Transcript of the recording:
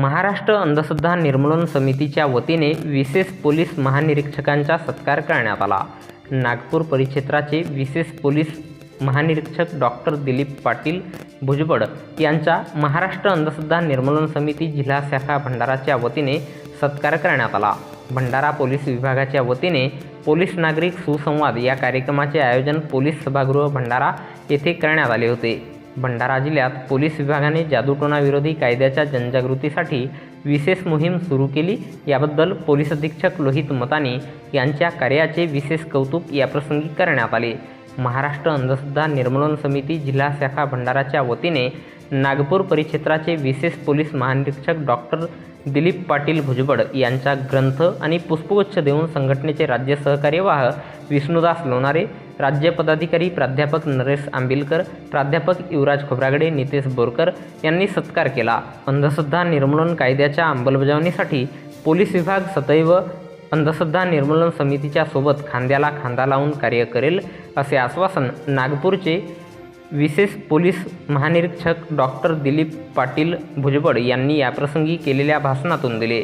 महाराष्ट्र अंधश्रद्धा निर्मूलन समितीच्या वतीने विशेष पोलीस महानिरीक्षकांचा सत्कार करण्यात आला. नागपूर परिक्षेत्राचे विशेष पोलीस महानिरीक्षक डॉक्टर दिलीप पाटील भुजबळ यांचा महाराष्ट्र अंधश्रद्धा निर्मूलन समिती जिल्हा शाखा भंडाराच्या वतीने सत्कार करण्यात आला. भंडारा पोलीस विभागाच्या वतीने पोलीस नागरिक सुसंवाद या कार्यक्रमाचे आयोजन पोलीस सभागृह भंडारा येथे करण्यात आले होते. भंडारा जिल्ह्यात पोलीस विभागाने जादूटोणाविरोधी कायद्याच्या जनजागृतीसाठी विशेष मोहीम सुरू केली. याबद्दल पोलीस अधीक्षक लोहित मतानी यांच्या कार्याचे विशेष कौतुक याप्रसंगी करण्यात आले. महाराष्ट्र अंधश्रद्धा निर्मूलन समिती जिल्हा शाखा भंडाराच्या वतीने नागपूर परिक्षेत्राचे विशेष पोलीस महानिरीक्षक डॉक्टर दिलीप पाटील भुजबळ यांचा ग्रंथ आणि पुष्पगुच्छ देऊन संघटनेचे राज्य सहकार्यवाह विष्णुदास लोणारे राज्य पदाधिकारी प्राध्यापक नरेश आंबिलकर प्राध्यापक युवराज खोब्रागडे नितेश बोरकर यांनी सत्कार केला. अंधश्रद्धा निर्मूलन कायद्याच्या अंमलबजावणीसाठी पोलीस विभाग सदैव अंधश्रद्धा निर्मूलन समितीच्या सोबत खांद्याला खांदा लावून कार्य करेल असे आश्वासन नागपूरचे विशेष पोलीस महानिरीक्षक डॉक्टर दिलीप पाटील भुजबळ यांनी याप्रसंगी केलेल्या भाषणातून दिले.